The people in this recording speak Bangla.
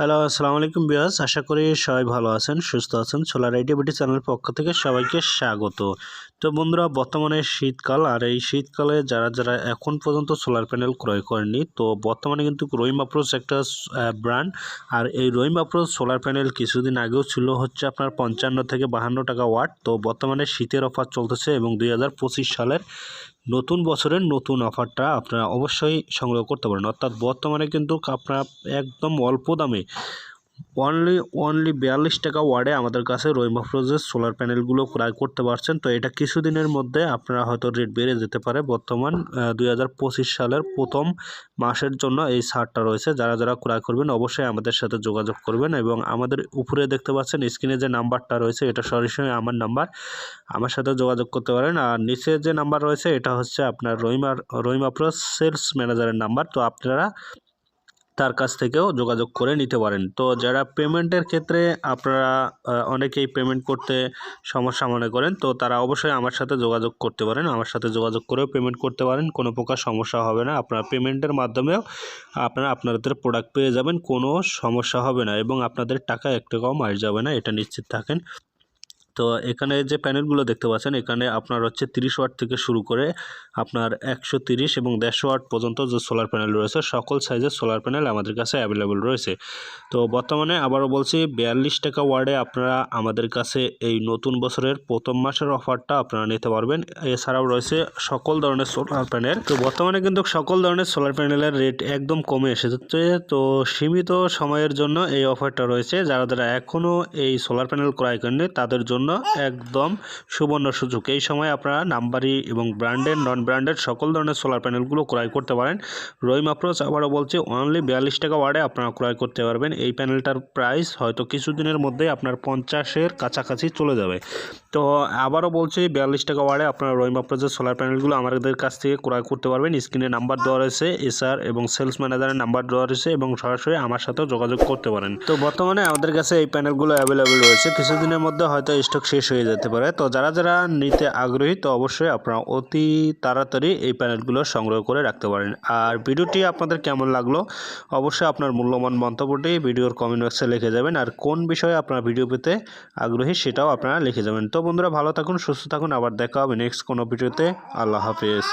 হ্যালো, আসসালামু আলাইকুম বিয়াস আশা করি সবাই ভালো আছেন, সুস্থ আছেন। সোলার আইডি বিটি চ্যানেলের পক্ষ থেকে সবাইকে স্বাগত। তো বন্ধুরা, বর্তমানে শীতকাল, আর এই শীতকালে যারা যারা এখন পর্যন্ত সোলার প্যানেল ক্রয় করেননি, তো বর্তমানে কিন্তু রহিম আপ্রোচ একটা ব্র্যান্ড আর এই রহিম আপ্রোচ সোলার প্যানেল কিছুদিন আগেও ছিল হচ্ছে আপনার পঞ্চান্ন থেকে বাহান্ন টাকা ওয়াট। তো বর্তমানে শীতের অফার চলতেছে এবং দুই হাজার পঁচিশ সালের নতুন বছরের নতুন অফারটা আপনারা অবশ্যই সংগ্রহ করতে পারেন। অর্থাৎ বর্তমানে কিন্তু আপনারা একদম অল্প দামে অনলি অনলি বিয়াল্লিশ টাকা ওয়ার্ডে আমাদের কাছে রহিমা ফ্রোজের সোলার প্যানেলগুলো ক্রয় করতে পারছেন। তো এটা কিছুদিনের মধ্যে আপনারা হয়তো রেট বেড়ে যেতে পারে। বর্তমান দুই হাজার পঁচিশ সালের প্রথম মাসের জন্য এই ছাড়টা রয়েছে। যারা যারা ক্রয় করবেন অবশ্যই আমাদের সাথে যোগাযোগ করবেন এবং আমাদের উপরে দেখতে পাচ্ছেন স্ক্রিনে যে নাম্বারটা রয়েছে, এটা সরাসরি আমার নাম্বার আমার সাথে যোগাযোগ করতে পারেন। আর নিচে যে নাম্বার রয়েছে, এটা হচ্ছে আপনার রহিমার, রহিমা প্রো সেলস ম্যানেজারের নাম্বার তো আপনারা তার কাছ থেকেও যোগাযোগ করে নিতে পারেন। তো যারা পেমেন্টের ক্ষেত্রে আপনারা অনেকেই পেমেন্ট করতে সমস্যা মনে করেন, তো তারা অবশ্যই আমার সাথে যোগাযোগ করতে পারেন। আমার সাথে যোগাযোগ করেও পেমেন্ট করতে পারেন। কোনো প্রকার সমস্যা হবে না। আপনারা পেমেন্টের মাধ্যমেও আপনারা আপনাদের প্রোডাক্ট পেয়ে যাবেন। কোনো সমস্যা হবে না এবং আপনাদের টাকা একটু কম আস যাবে না, এটা নিশ্চিত থাকেন। তো এখানে যে প্যানেলগুলো দেখতে পাচ্ছেন, এখানে আপনার হচ্ছে তিরিশ ওয়াট থেকে শুরু করে আপনার একশো তিরিশ এবং দেড়শো ওয়াট পর্যন্ত যে সোলার প্যানেল রয়েছে, সকল সাইজের সোলার প্যানেল আমাদের কাছে অ্যাভেলেবেল রয়েছে। তো বর্তমানে আবারও বলছি, বিয়াল্লিশ টাকা ওয়ার্ডে আপনারা আমাদের কাছে এই নতুন বছরের প্রথম মাসের অফারটা আপনারা নিতে পারবেন। এছাড়াও রয়েছে সকল ধরনের সোলার প্যানেল তো বর্তমানে কিন্তু সকল ধরনের সোলার প্যানেলের রেট একদম কমে এসেছে। তো সীমিত সময়ের জন্য এই অফারটা রয়েছে। যারা যারা এখনও এই সোলার প্যানেল ক্রয় করেননি, তাদের জন্য একদম সুবর্ণ সুযোগ। এই সময় আপনারা নাম্বারি এবং ব্র্যান্ডেড নন ব্র্যান্ডেড সকল ধরনের সোলার প্যানেলগুলো ক্রয় করতে পারেন। রহিম আপ্রোচ আবারও বলছি অনলি বিয়াল্লিশ টাকা ওয়ার্ডে আপনারা ক্রয় করতে পারবেন। এই প্যানেলটার প্রাইস হয়তো কিছুদিনের মধ্যে আপনার পঞ্চাশের কাছাকাছি চলে যাবে। তো আবারও বলছি, বিয়াল্লিশ টাকা ওয়ার্ডে আপনারা রহিম আপ্রোচের সোলার প্যানেলগুলো আমাদের কাছ থেকে ক্রয় করতে পারবেন। স্ক্রিনে নাম্বার দেওয়া রয়েছে এসআর এবং সেলস ম্যানেজারের নাম্বার দেওয়া রয়েছে এবং সরাসরি আমার সাথেও যোগাযোগ করতে পারেন। তো বর্তমানে আমাদের কাছে এই প্যানেলগুলো অ্যাভেলেবেল রয়েছে। কিছুদিনের মধ্যে হয়তো স্টক শেষ হয়ে যেতে পারে। তো যারা যারা নিতে আগ্রহী, তো অবশ্যই আপনারা অতি তাড়াতাড়ি এই প্যানেলগুলো সংগ্রহ করে রাখতে পারেন। আর ভিডিওটি আপনাদের কেমন লাগল? অবশ্যই আপনার মূল্যবান মন্তব্যটি ভিডিওর কমেন্ট বক্সে লিখে যাবেন। আর কোন বিষয়ে আপনারা ভিডিও পেতে আগ্রহী সেটাও আপনারা লিখে যাবেন। তো বন্ধুরা, ভালো থাকুন, সুস্থ থাকুন। আবার দেখা হবে নেক্সট কোনো ভিডিওতে আল্লাহ হাফিজ।